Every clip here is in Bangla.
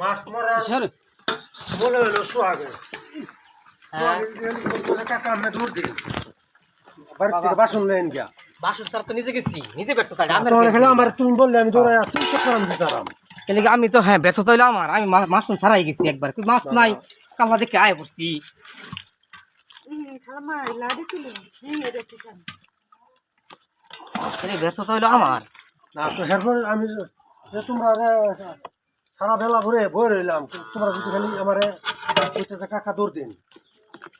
মাছ মরার বলে হলো সোহাগে। বাসন নেন গিয়া। বাসন ছাড়া তো নিজে গেছি নিজে ব্যর্থ তাই আমার তুমি বললে আমি দৌড়াই তুমি তো হ্যাঁ ব্যর্থ তাইলে আমার আমি মা- মাছ তো ছাড়াই গেছি একবার। তুই মাছ নাই কালা দেখে আয় পড়ছি এলে ব্যর্থ তাইলে আমার। না তো হেরপর আমি যে তোমরা সারা বেলা ভরে বই রইলাম তোমরা যদি খালি আমার কাকা দৌড় দিন।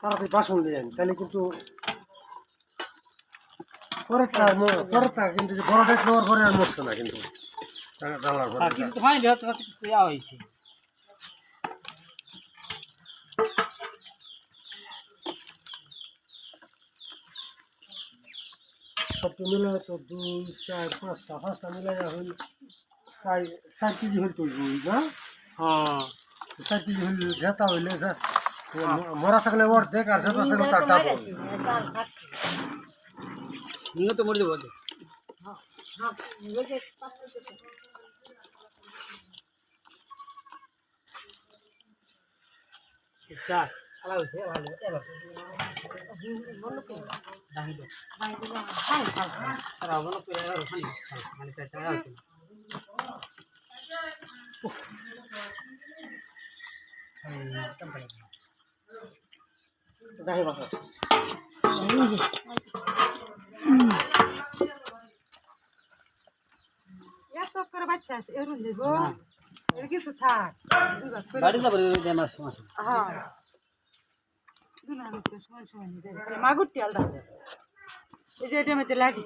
তাড়াতাড়ি বাসন দেন তাহলে কিন্তু পরেরটা পরেরটা কিন্তু যে বড় ডেট নেওয়ার পরে আর মরছে না কিন্তু। টাকা পরে। আর কিছু তো হয়নি হয়তো হয়তো কিছু ইয়া হয়েছে সব মিলে তো দুই চার পাঁচটা পাঁচটা মিলে হইল প্রায় চার কেজি হইল তো রুই না হ্যাঁ চার কেজি হইল জেতা হইলে যা ম- মরা থাকলে ওর দেখ আর জেতা থাকলে তার ডাবল নিয়ে তো মরে দেবো শাক ভালো হয়েছে ভালো বাচ্চা আছে এরুন দেবো এর কিছু থাক। বাড়ি যাব মাছ মাছ হ্যাঁ দুনা আমি তো সময় সময় নিয়ে যাবে মাগুর তেল দাও এই যে এটা মধ্যে লাগি